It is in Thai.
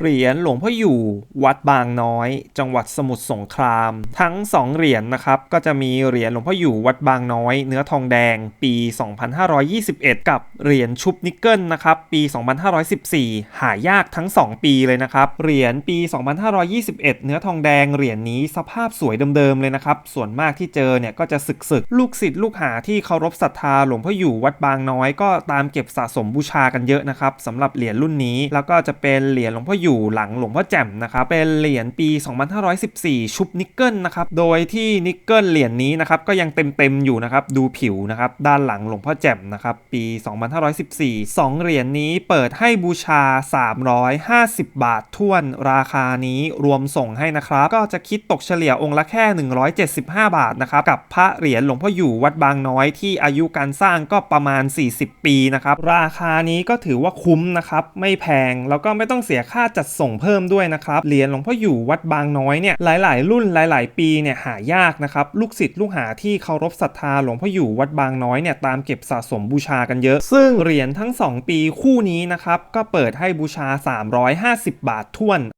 เหรียญหลวงพ่ออยู่วัดบางน้อย จังหวัดสมุทรสงคราม ทั้ง 2 เหรียญนะครับก็จะมีเหรียญหลวงพ่ออยู่วัดบางน้อย เนื้อทองแดงปี 2521 กับเหรียญชุบนิกเกิลนะครับปี 2514 หายากทั้ง 2 ปีเลยนะครับเหรียญปี 2521 เนื้อทองแดงเหรียญนี้สภาพสวยเดิมๆเลยนะครับส่วนมากที่เจอเนี่ยก็จะสึกๆลูกศิษย์ลูกหาที่เคารพศรัทธาหลวงพ่ออยู่วัดบางน้อย ก็ตามเก็บสะสมบูชากันเยอะนะครับสำหรับเหรียญรุ่นนี้แล้วก็จะเป็นเหรียญหลวงพ่ออยูู่่หลังหลวงพ่อแจ่มนะครับเป็นเหรียญปี 2514 ชุบนิกเกิลนะครับโดยที่นิกเกิลเหรียญนี้นะครับก็ยังเต็มๆอยู่นะครับดูผิวนะครับด้านหลังหลวงพ่อแจ่มนะครับปี 2514 2 เหรียญนี้เปิดให้บูชา 350 บาทท้วนราคานี้รวมส่งให้นะครับ ก็จะคิดตกเฉลี่ยองค์ละแค่ 175 บาทนะครับกับพระเหรียญหลวงพ่ออยู่วัดบางน้อยที่อายุการสร้างก็ประมาณ 40 ปีนะครับราคานี้ก็ถือว่าคุ้มนะครับไม่แพงแล้วก็ไม่ต้องเสียค่าจัดส่งเพิ่มด้วยนะครับเหรียญหลวงพ่ออยู่วัดบางน้อยเนี่ยหลาย ๆ รุ่นหลาย ๆ ปีเนี่ยหายากนะครับลูกศิษย์ลูกหาที่เคารพศรัทธาหลวงพ่ออยู่วัดบางน้อยเนี่ยตามเก็บสะสมบูชากันเยอะ ซึ่งเหรียญทั้ง 2 ปีคู่นี้นะครับก็เปิดให้บูชา 350 บาทท้วน